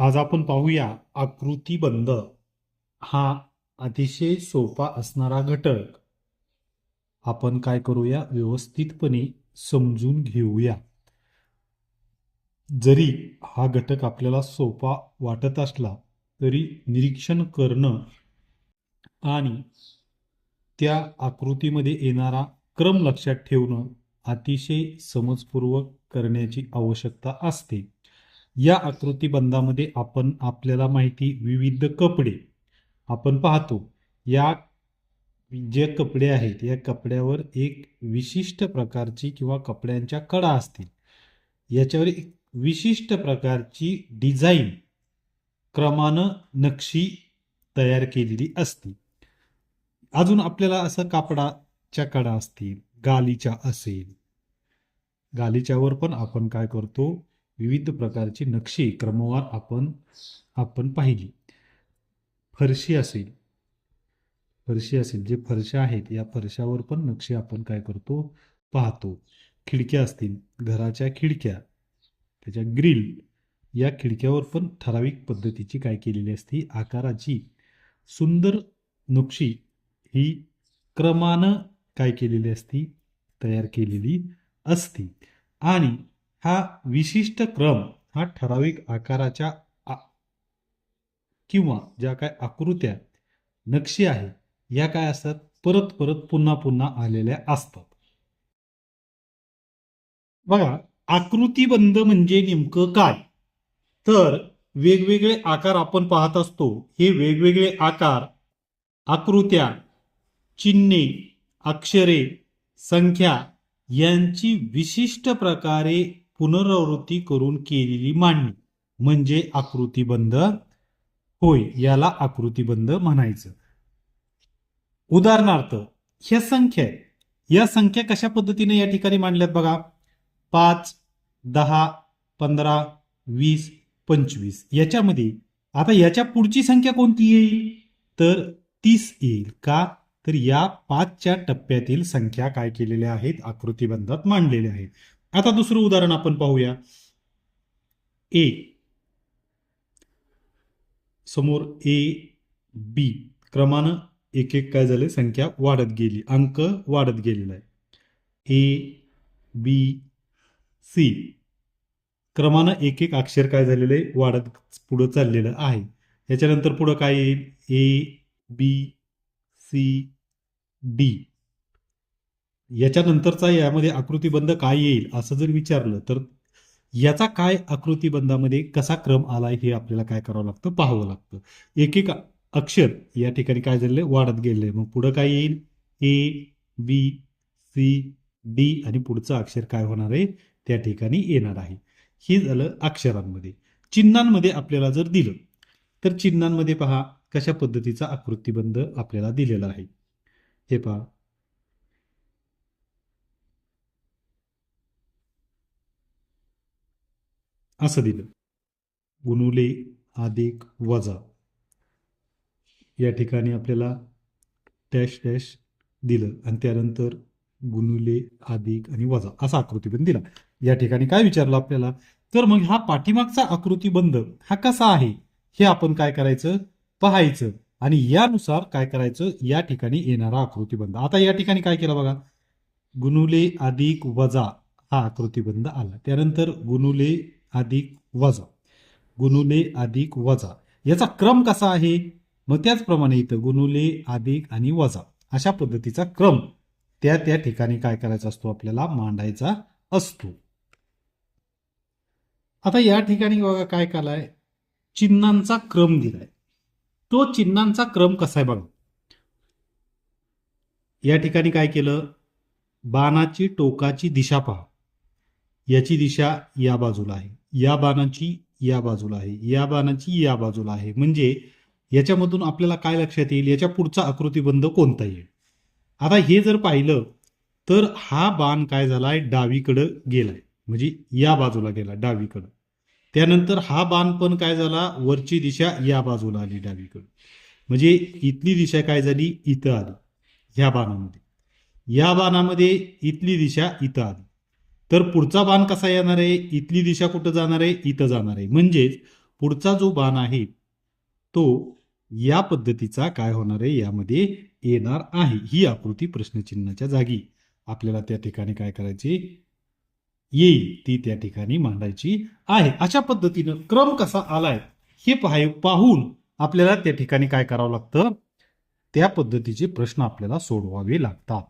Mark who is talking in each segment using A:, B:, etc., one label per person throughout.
A: आज आपण पाहूया आकृतीबंध हा अतिशय सोपा असणारा घटक. आपण काय करूया? व्यवस्थितपणे समजून घेऊया. जरी हा घटक आपल्याला सोपा वाटत असला तरी निरीक्षण करणं आणि त्या आकृतीमध्ये येणारा क्रम लक्षात ठेवणं अतिशय समजपूर्वक करण्याची आवश्यकता असते. या आकृतीबंधामध्ये आपण आपल्याला माहिती विविध कपडे आपण पाहतो. या जे कपडे आहेत या कपड्यावर एक विशिष्ट प्रकारची किंवा कपड्यांच्या कडा असतील. याच्यावर एक विशिष्ट प्रकारची डिझाईन क्रमानं नक्षी तयार केलेली असते. अजून आपल्याला असं कापडाच्या कडा असतील गालीच्या असेल. गालीच्यावर पण आपण काय करतो विविध प्रकारची नक्षी क्रमवार आपण आपण पाहिली. फरशी असेल. फरशी असेल. जे फरशा आहेत या फरशावर पण नक्षी आपण काय करतो? पाहतो. खिडक्या असतील. घराच्या खिडक्या. त्याच्या ग्रिल. या खिडक्यावर पण ठराविक पद्धतीची काय केलेली असते? आकाराची. सुंदर नक्षी ही क्रमानं काय केलेली असती? तयार केलेली असती. आणि हा विशिष्ट क्रम हा ठराविक आकाराच्या किंवा ज्या काय आकृत्या नक्षी आहे या काय असतात? परत परत पुन्हा पुन्हा आलेल्या असतात. बघा आकृतीबंध म्हणजे नेमकं काय? तर वेगवेगळे आकार आपण पाहत असतो. हे वेगवेगळे आकार आकृत्या चिन्हे अक्षरे संख्या यांची विशिष्ट प्रकारे पुनरावृत्ती करून केलेली मांडणी म्हणजे आकृतीबंध होय याला आकृतीबंध म्हणायचं. उदाहरणार्थ ह्या संख्या या संख्या कशा पद्धतीने या ठिकाणी मांडल्यात बघा? पाच दहा पंधरा वीस पंचवीस. याच्यामध्ये आता याच्या पुढची संख्या कोणती येईल? तर तीस येईल. का? तर या पाचच्या टप्प्यातील संख्या काय केलेल्या आहेत? आकृतीबंधात मांडलेल्या आहेत. आता दुसरं उदाहरण आपण पाहूया. ए समोर ए बी क्रमानं एक एक काय झाले? संख्या वाढत गेली. अंक वाढत गेलेला आहे. ए बी सी क्रमानं एक एक अक्षर काय झालेलं आहे? वाढत पुढं चाललेलं आहे. याच्यानंतर पुढं काय येईल? ए बी सी डी याच्यानंतरचा यामध्ये आकृतीबंध काय येईल असं जर विचारलं तर याचा काय आकृतीबंधामध्ये कसा क्रम आला हे आपल्याला काय करावं लागतं? पाहावं लागतं. एक एक अक्षर या ठिकाणी काय झालेलं आहे? वाढत गेलेलं आहे. मग पुढं काय येईल? ए बी सी डी आणि पुढचं अक्षर काय होणार आहे? त्या ठिकाणी येणार आहे. हे झालं अक्षरांमध्ये. चिन्हांमध्ये आपल्याला जर दिलं तर चिन्हांमध्ये पहा कशा पद्धतीचा आकृतीबंध आपल्याला दिलेला आहे. हे पहा. असं दिलं. गुणुले अधिक वजा. या ठिकाणी आपल्याला डॅश डॅश दिलं आणि त्यानंतर गुणुले अधिक आणि वजा असा आकृतीबंध दिला. या ठिकाणी काय विचारलं आपल्याला? तर मग हा पाठीमागचा आकृतीबंध हा कसा आहे? हे आपण काय करायचं? पाहायचं. आणि यानुसार काय करायचं? या ठिकाणी येणारा आकृतीबंध आता या ठिकाणी काय केलं बघा? गुणुले अधिक वजा हा आकृतीबंध आला. त्यानंतर गुणुले अधिक वजा. गुणुले अधिक वजा. याचा क्रम कसा आहे? मग त्याचप्रमाणे इथं गुणुले अधिक आणि वजा. अशा पद्धतीचा क्रम. त्या त्या ठिकाणी काय करायचा असतो? आपल्याला मांडायचा असतो. आता या ठिकाणी बघा काय केलाय? चिन्हांचा क्रम दिलाय. तो चिन्हांचा क्रम कसा आहे बघा. या ठिकाणी काय केलं? बाणाची टोकाची दिशा पहा. याची दिशा या बाजूला आहे. या बाणाची या बाजूला आहे या बाणाची या बाजूला आहे. म्हणजे याच्यामधून आपल्याला काय लक्षात येईल? याच्या पुढचा आकृतीबंध कोणता येईल? आता हे जर पाहिलं तर हा बाण काय झालाय? डावीकडं गेलाय. म्हणजे या बाजूला गेला डावीकडं. त्यानंतर हा बाण पण काय झाला? वरची दिशा या बाजूला आली डावीकडं. म्हणजे इथली दिशा काय झाली? इथं आली ह्या बाणामध्ये. या बाणामध्ये इथली दिशा इथं आली. तर पुढचा बाण कसा येणार आहे? इथली दिशा कुठं जाणार आहे? इथं जाणार आहे. म्हणजेच पुढचा जो बाण आहे तो या पद्धतीचा काय होणार आहे? यामध्ये येणार आहे. ही आकृती प्रश्नचिन्हाच्या जागी. आपल्याला त्या ठिकाणी काय करायची? येईल. ती त्या ठिकाणी मांडायची आहे. अशा पद्धतीनं क्रम कसा आलाय हे पाहाय पाहून आपल्याला त्या ठिकाणी काय करावं लागतं? त्या पद्धतीचे प्रश्न आपल्याला सोडवावे लागतात.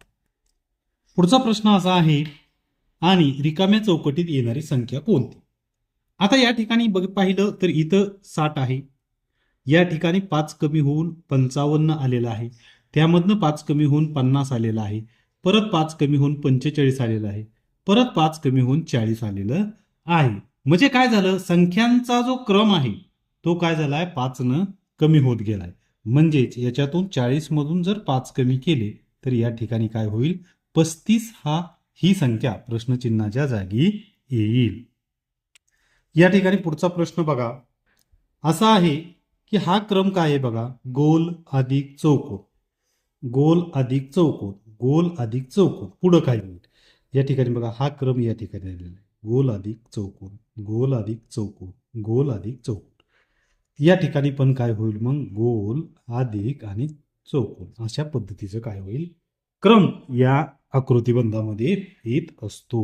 A: पुढचा प्रश्न असा आहे आणि रिकाम्या चौकटीत येणारी संख्या कोणती? आता या ठिकाणी बघ पाहिलं तर इथं साठ आहे. या ठिकाणी पाच कमी होऊन पंचावन्न आलेलं आहे. त्यामधनं पाच कमी होऊन पन्नास आलेलं आहे. परत पाच कमी होऊन पंचेचाळीस आलेलं आहे. परत पाच कमी होऊन चाळीस आलेलं आहे. म्हणजे काय झालं? संख्यांचा जो क्रम आहे तो काय झालाय? पाचनं कमी होत गेलाय. म्हणजेच याच्यातून चाळीसमधून जर पाच कमी केले तर या ठिकाणी काय होईल? पस्तीस हा ही संख्या प्रश्नचिन्हाच्या जागी येईल. या ठिकाणी पुढचा प्रश्न बघा. असा आहे की हा क्रम काय आहे बघा? गोल अधिक चौकोन. गोल अधिक चौकोन. गोल अधिक चौकोन. पुढं काय होईल या ठिकाणी बघा हा क्रम या ठिकाणी आलेला आहे. गोल अधिक चौकोन. गोल अधिक चौकोन. गोल अधिक चौकोन. या ठिकाणी पण काय होईल मग? गोल अधिक आणि चौकोन. अशा पद्धतीचं काय होईल? क्रम या आकृतिबंधामध्ये येत असतो.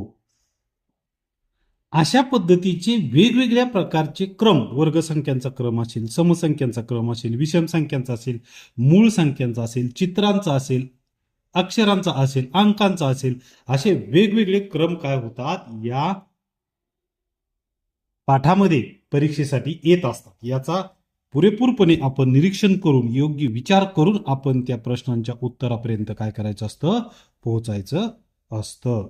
A: अशा पद्धतीचे वेगवेगळ्या प्रकारचे क्रम वर्गसंख्यांचा क्रम असेल समसंख्यांचा क्रम असेल विषम संख्यांचा असेल मूळ संख्यांचा असेल चित्रांचा असेल अक्षरांचा असेल अंकांचा असेल असे वेगवेगळे क्रम काय होतात? या पाठामध्ये परीक्षेसाठी येत असतात. याचा पुरेपूरपणे आपण निरीक्षण करून योग्य विचार करून आपण त्या प्रश्नांच्या उत्तरापर्यंत काय करायचं असतं? पोहोचायचं असतं.